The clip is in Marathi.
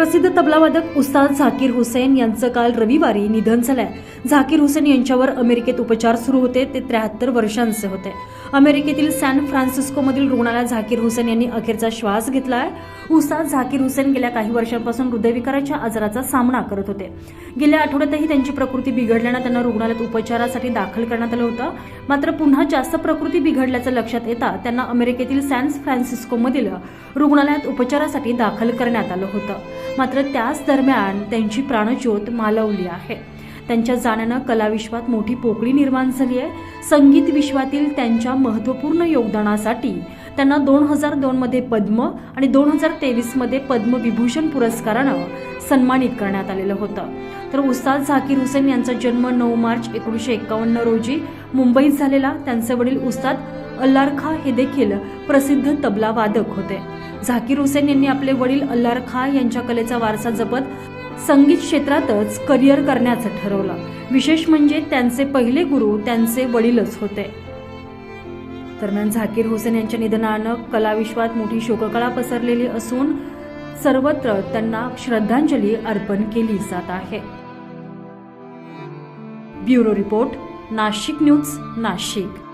प्रसिद्ध तबलावादक उस्ताद झाकीर हुसेन यांचं काल रविवारी निधन झालंय. झाकीर हुसेन यांच्यावर अमेरिकेत उपचार सुरू होते ते त्र्याहत्तर वर्षांचे होते. अमेरिकेतील सॅन फ्रान्सिस्कोमधील रुग्णालयात झाकीर हुसेन यांनी अखेरचा श्वास घेतलाय. उस्ताद झाकीर हुसेन गेल्या काही वर्षांपासून हृदयविकाराच्या आजाराचा सामना करत होते. गेल्या आठवड्यातही त्यांची प्रकृती बिघडल्यानं त्यांना रुग्णालयात उपचारासाठी दाखल करण्यात आलं होतं. मात्र पुन्हा जास्त प्रकृती बिघडल्याचं लक्षात येता त्यांना अमेरिकेतील सॅन फ्रान्सिस्कोमधील रुग्णालयात उपचारासाठी दाखल करण्यात आलं होतं. मात्र त्याच दरम्यान त्यांची प्राणज्योत मालवली आहे. त्यांच्या जाण्यानं कलाविश्वात मोठी पोकळी निर्माण झाली आहे. संगीत विश्वातील त्यांच्या महत्त्वपूर्ण योगदानासाठी त्यांना दोन हजार दोनमध्ये पद्म आणि दोन हजार तेवीसमध्ये पद्मविभूषण पुरस्कारानं सन्मानित करण्यात आलेलं होतं. तर उस्ताद झाकीर हुसेन यांचा जन्म नऊ मार्च एकोणीसशे एकावन्न रोजी मुंबईत झालेला. त्यांचे वडील उस्ताद अल्लारखा हे देखील प्रसिद्ध तबला वादक होते. झाकीर हुसेन यांनी आपले वडील अल्लार खा यांच्या कलेचा वारसा जपत संगीत क्षेत्रातच करिअर करण्याचं ठरवलं. विशेष म्हणजे त्यांचे पहिले गुरु त्यांचे वडीलच होते. दरम्यान झाकीर हुसेन यांच्या निधनानं कलाविश्वात मोठी शोककळा पसरलेली असून सर्वत्र त्यांना श्रद्धांजली अर्पण केली जात आहे. Bureau report Nashik news Nashik.